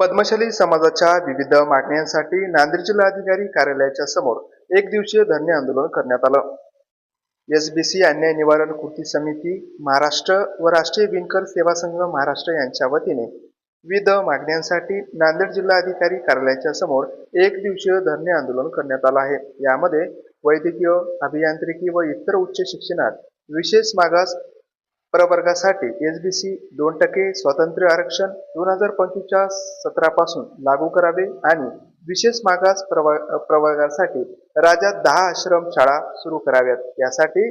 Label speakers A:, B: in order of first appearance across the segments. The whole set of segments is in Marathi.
A: पद्मशाली समाजाच्या विविध मागण्यांसाठी नांदेड जिल्हाधिकारी कार्यालयाच्या समोर एक दिवसीय धरणे आंदोलन करण्यात आलं. एसबीसी अन्याय निवारण कृती समिती महाराष्ट्र व राष्ट्रीय विणकर सेवा संघ महाराष्ट्र यांच्या वतीने विविध मागण्यांसाठी नांदेड जिल्हाधिकारी कार्यालयाच्या समोर एक दिवसीय धरणे आंदोलन करण्यात आलं आहे. यामध्ये वैद्यकीय अभियांत्रिकी व इतर उच्च शिक्षणात विशेष मागास प्रवर्गासाठी एस बी सी दोन टक्के स्वातंत्र्य आरक्षण दोन हजार पंचवीसच्या सतरापासून लागू करावे आणि विशेष मागास प्रवा प्रवर्गासाठी राज्यात दहा आश्रम शाळा सुरू कराव्यात. यासाठी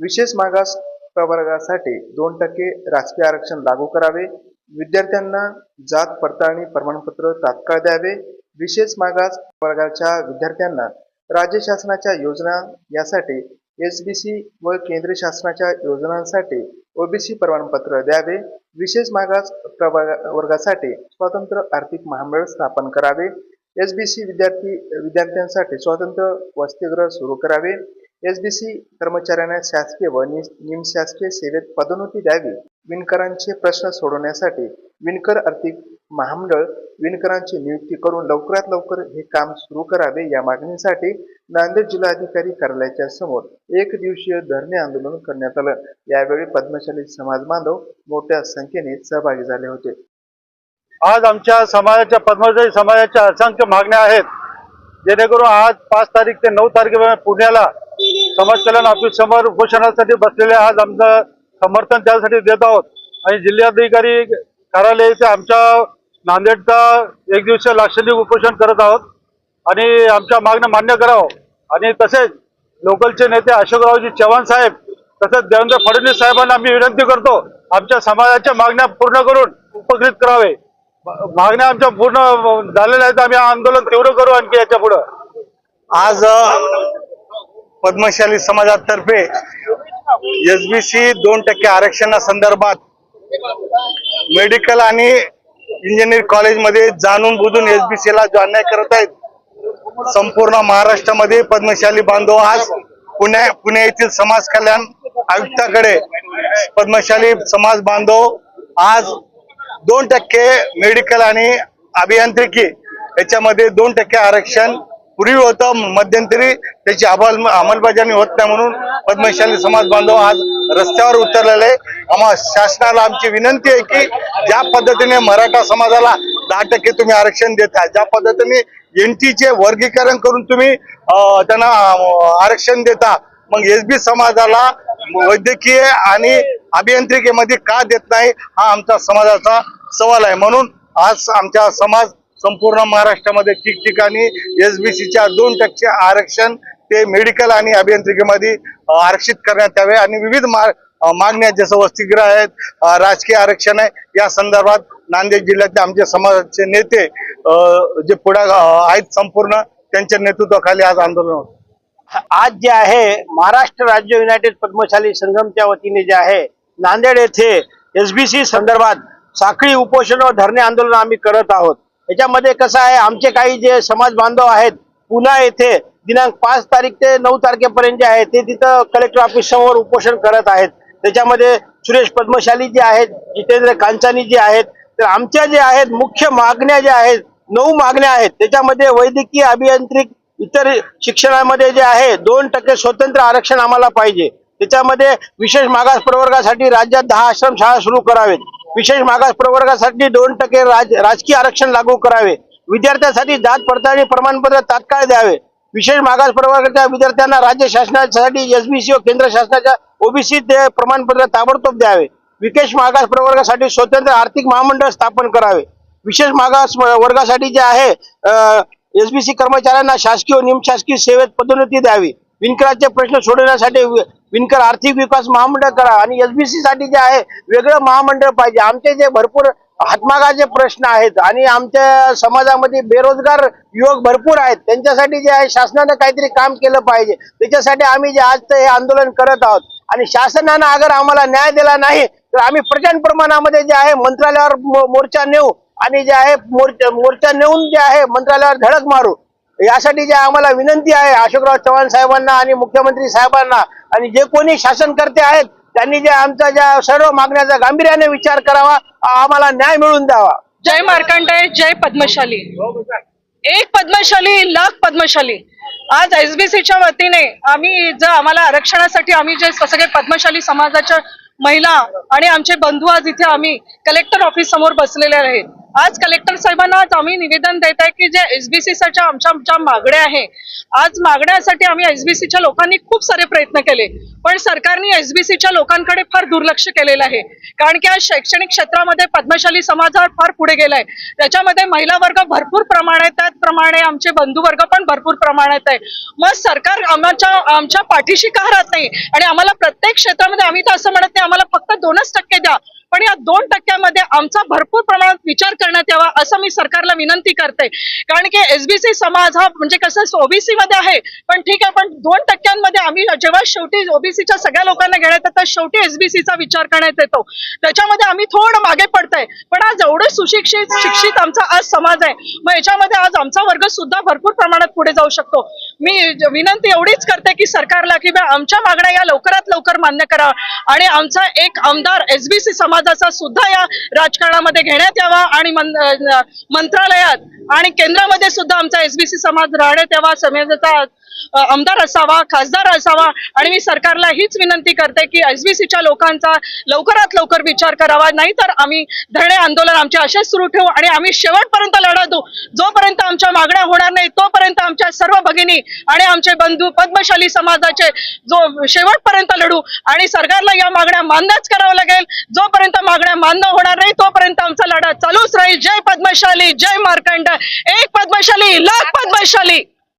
A: विशेष मागास प्रवर्गासाठी दोन टक्के राजकीय आरक्षण लागू करावे. विद्यार्थ्यांना जात पडताळणी प्रमाणपत्र तात्काळ द्यावे. विशेष मागास वर्गाच्या विद्यार्थ्यांना राज्य शासनाच्या योजना यासाठी एस बी सी व केंद्र शासनाच्या योजनांसाठी ओबीसी प्रमाणपत्र द्यावे. विशेष मागास प्रवर्ग- वर्गासाठी स्वतंत्र आर्थिक महामंडळ स्थापन करावे. एस बी सी विद्यार्थी विद्यार्थ्यांसाठी स्वतंत्र वसतिगृह सुरू करावे. एस बी सी कर्मचाऱ्यांना शासकीय व नि- निमशासकीय सेवेत पदोन्नती द्यावी. विणकरांचे प्रश्न सोडवण्यासाठी विणकर आर्थिक महामंडळ विणकरांची नियुक्ती करून लवकरात लवकर हे काम सुरू करावे या मागणीसाठी नांदेड जिल्हाधिकारी कार्यालयाच्या समोर एक दिवसीय धरणे आंदोलन करण्यात आलं. यावेळी पद्मशाली समाज बांधव मोठ्या संख्येने सहभागी झाले होते.
B: आज आमच्या समाजाच्या पद्मशाली समाजाच्या असंख्य मागण्या आहेत. जेणेकरून आज पाच तारीख ते नऊ तारखेपर्यंत पुण्याला समाज कल्याण ऑफिस समोर उपोषणासाठी बसलेले आज आमचं समर्थन त्यासाठी देत आहोत. आणि जिल्हाधिकारी कार्यालय इथे आमच्या नांदेडचा एक दिवसीय लाक्षणिक उपोषण करत आहोत. आणि आमच्या मागण्या मान्य करावं. आणि तसेच लोकलचे नेते अशोकरावजी चव्हाण साहेब तसेच देवेंद्र फडणवीस साहेबांना आम्ही विनंती करतो आमच्या समाजाच्या मागण्या पूर्ण करून उपकृत करावे. मागण्या आमच्या पूर्ण झालेल्या आहेत. आम्ही आंदोलन तीव्र करू आणखी याच्या पुढं.
C: आज पद्मशाली समाजातर्फे एसबीसी दोन टक्के आरक्षणासंदर्भात मेडिकल आणि इंजिनिअरिंग कॉलेजमध्ये जाणून बुजून एसबीसी ला जो अन्याय करत आहेत. संपूर्ण महाराष्ट्रामध्ये पद्मशाली बांधव आज पुण्या पुणे येथील समाज कल्याण आयुक्ताकडे पद्मशाली समाज बांधव आज दोन टक्के मेडिकल आणि अभियांत्रिकी याच्यामध्ये दोन टक्के आरक्षण पूर्वी होतं मध्यंतरी त्याची अंमल अंमलबजावणी होत नाही म्हणून पद्मशाली समाज बांधव आज रस्त्यावर उतरलेले आहे. आम्हा शासनाला आमची विनंती आहे की ज्या पद्धतीने मराठा समाजाला दहा टक्के तुम्ही आरक्षण देता ज्या पद्धतीने एन टीचे वर्गीकरण करून तुम्ही त्यांना आरक्षण देता मग एस बी समाजाला वैद्यकीय आणि अभियांत्रिकेमध्ये का देत नाही हा आमचा समाजाचा सवाल आहे म्हणून आज आमचा समाज संपूर्ण महाराष्ट्रामध्ये ठिकठिकाणी एस बी सीच्या दोन टक्के आरक्षण ते मेडिकल आणि अभियांत्रिकेमध्ये आरक्षित करण्यात यावे. आणि विविध मा- मागण्या जसं वसतिगृह आहेत राजकीय आरक्षण आहे या संदर्भात नांदेड जिल्ह्यातले आमचे समाजाचे नेते जे पुढे आहेत संपूर्ण त्यांच्या नेतृत्वाखाली आज आंदोलन होतं.
D: आज जे आहे महाराष्ट्र राज्य युनायटेड पद्मशाली संघमच्या वतीने जे आहे नांदेड येथे एसबीसी संदर्भात साखळी उपोषण व धरणे आंदोलन आम्ही करत आहोत. याच्यामध्ये कसं आहे आमचे काही जे समाज बांधव आहेत पुन्हा येथे दिनांक पाच तारीख ते नऊ तारखेपर्यंत जे आहे ते तिथं कलेक्टर ऑफिस समोर उपोषण करत आहेत. त्याच्यामध्ये सुरेश पद्मशाली जे आहेत जितेंद्र कांचानी जे आहेत तर आमच्या जे आहेत मुख्य मागण्या ज्या आहेत नऊ मागण्या आहेत. त्याच्यामध्ये वैद्यकीय अभियांत्रिक इतर शिक्षणामध्ये जे आहे दोन टक्के स्वतंत्र आरक्षण आम्हाला पाहिजे. त्याच्यामध्ये विशेष मागास प्रवर्गासाठी राज्यात दहा आश्रम शाळा सुरू करावेत. विशेष मागास प्रवर्गासाठी दोन टक्के राज राजकीय आरक्षण लागू करावे. विद्यार्थ्यांसाठी जात पडताळणी प्रमाणपत्र तात्काळ द्यावे. विशेष मागास प्रवर्गाच्या विद्यार्थ्यांना राज्य शासनासाठी एसबीसी व केंद्र शासनाच्या ओबीसी ते प्रमाणपत्र ताबडतोब द्यावे. विशेष मागास प्रवर्गासाठी स्वतंत्र आर्थिक महामंडळ स्थापन करावे. विशेष मागास वर्गासाठी जे आहे एसबीसी कर्मचाऱ्यांना शासकीय व निमशासकीय सेवेत पदोन्नती द्यावी. विणकरांचे प्रश्न सोडवण्यासाठी विणकर आर्थिक विकास महामंडळ करा आणि एसबीसी साठी जे आहे वेगळं महामंडळ पाहिजे. आमचे जे भरपूर हातमागाचे प्रश्न आहेत आणि आमच्या समाजामध्ये बेरोजगार युवक भरपूर आहेत त्यांच्यासाठी जे आहे शासनानं काहीतरी काम केलं पाहिजे. त्याच्यासाठी आम्ही जे आज हे आंदोलन करत आहोत आणि शासनानं अगर आम्हाला न्याय दिला नाही तर आम्ही प्रचंड प्रमाणामध्ये जे आहे मंत्रालयावर मो- मोर्चा नेऊ आणि जे आहे मोर्चा मोर्चा नेऊन जे आहे मंत्रालयावर धडक मारू. यासाठी जे आम्हाला विनंती आहे अशोकराव चव्हाण साहेबांना आणि मुख्यमंत्री साहेबांना आणि जे कोणी शासनकर्ते आहेत त्यांनी जे आमच्या ज्या सर्व मागण्याचा गांभीर्याने विचार करावा आम्हाला न्याय मिळून द्यावा.
E: जय मार्कंडेय जय पद्मशाली. एक पद्मशाली लाख पद्मशाली. आज एसबीसीच्या वतीने आम्ही जर आम्हाला आरक्षणासाठी आम्ही जे सगळे पद्मशाली समाजाच्या महिला आणि आमचे बंधू आज इथे आम्ही कलेक्टर ऑफिस समोर बसलेले आहेत. आज कलेक्टर साहेबांना आज आम्ही निवेदन देत आहे की जे एसबीसीच्या आमच्या ज्या मागण्या आहे आज मागण्यासाठी आम्ही एसबीसीच्या लोकांनी खूप सारे प्रयत्न केले पण सरकारने एसबीसीच्या लोकांकडे फार दुर्लक्ष केलेलं आहे. कारण की आज शैक्षणिक क्षेत्रामध्ये पद्मशाली समाजावर फार पुढे गेलाय. त्याच्यामध्ये महिला वर्ग भरपूर प्रमाणात त्याचप्रमाणे आमचे बंधू वर्ग पण भरपूर प्रमाणात आहे. मग सरकार आमच्या आमच्या पाठीशी का राहत नाही? आणि आम्हाला प्रत्येक क्षेत्रामध्ये आम्ही तर असं म्हणत नाही आम्हाला फक्त दोनच टक्के द्या. पण या दोन टक्क्यामध्ये आमचा भरपूर प्रमाणात विचार करण्यात यावा असं मी सरकारला विनंती करते. कारण की एसबीसी समाज हा म्हणजे कसं ओबीसी मध्ये आहे पण ठीक आहे पण दोन टक्क्यांमध्ये आम्ही जेव्हा शेवटी ओबीसीच्या सगळ्या लोकांना घेण्यात येतात शेवटी एसबीसीचा विचार करण्यात येतो. त्याच्यामध्ये आम्ही थोडं मागे पडतोय पण आज एवढे सुशिक्षित शिक्षित आमचा आज समाज आहे. मग याच्यामध्ये आज आमचा वर्ग सुद्धा भरपूर प्रमाणात पुढे जाऊ शकतो. मी विनंती एवढीच करते की सरकारला की आमच्या मागण्या या लवकरात लवकर मान्य करा. आणि आमचा एक आमदार एसबीसी समाजाचा सुद्धा या राजकारणामध्ये घेण्यात यावा आणि मंत्रालयात आणि केंद्रामध्ये सुद्धा आमचा एसबीसी समाज राहण्यात यावा समाजाचा आमदार असावा खासदार असावा. आणि मी सरकारला हीच विनंती करते की एसबीसीच्या लोकांचा लवकरात लवकर विचार करावा. नाहीतर आम्ही धरणे आंदोलन आमचे असेच सुरू ठेवू आणि आम्ही शेवटपर्यंत लढा देऊ. जोपर्यंत आमच्या मागण्या होणार नाही तोपर्यंत आमच्या सर्व भगिनी आणि आमचे बंधू पद्मशाली समाजाचे जो शेवटपर्यंत लढू आणि सरकारला या मागण्या मान्यच करावं लागेल. जोपर्यंत मागण्या मान्य होणार नाही तोपर्यंत आमचा लढा चालूच राहील. जय पद्मशाली जय मार्कंड. एक पद्मशाली लाख पद्मशाली.